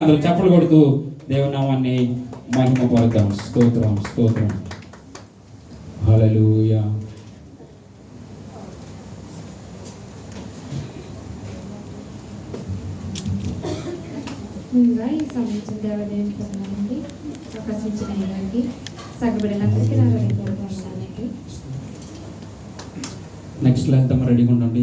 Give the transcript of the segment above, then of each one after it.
అందరూ చప్పలు కొడుతూ దేవనామాన్ని మహిమ పలుద్దాం స్తోత్రం స్తోత్రం. హలలుయ ముందుగా ఈ నెక్స్ట్ లెంత్ రెడీగా ఉండండి.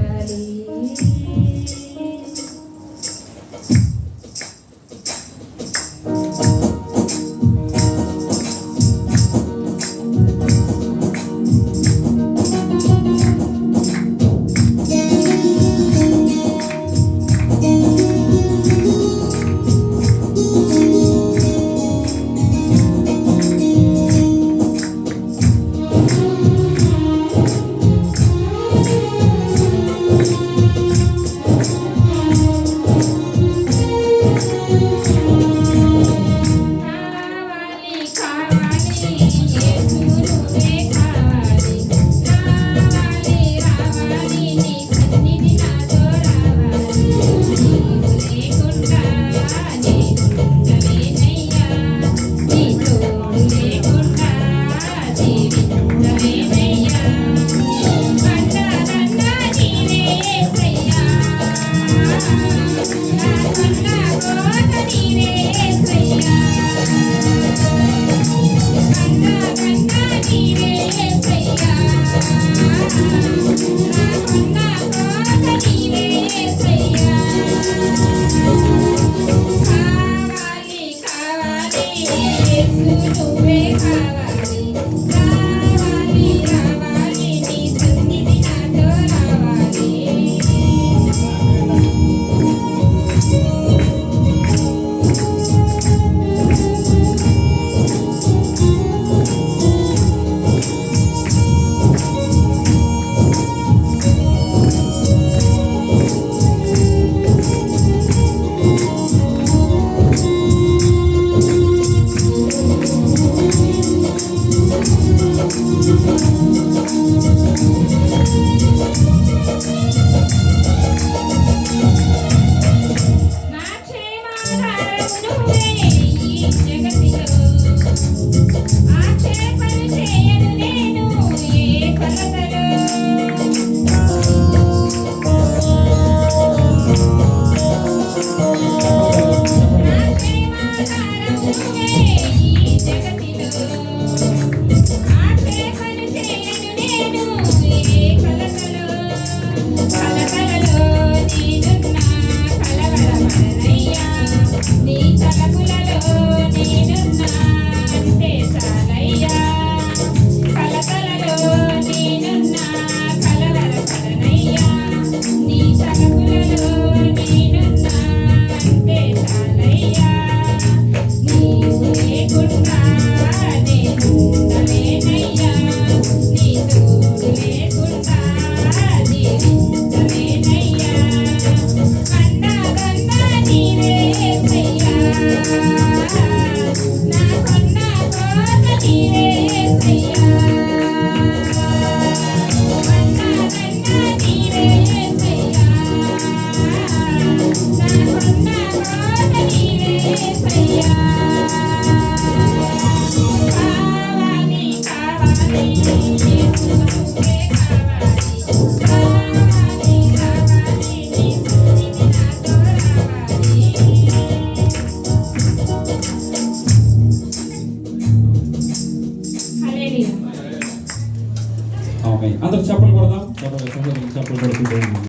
Okay, under chapel, what are the chapel?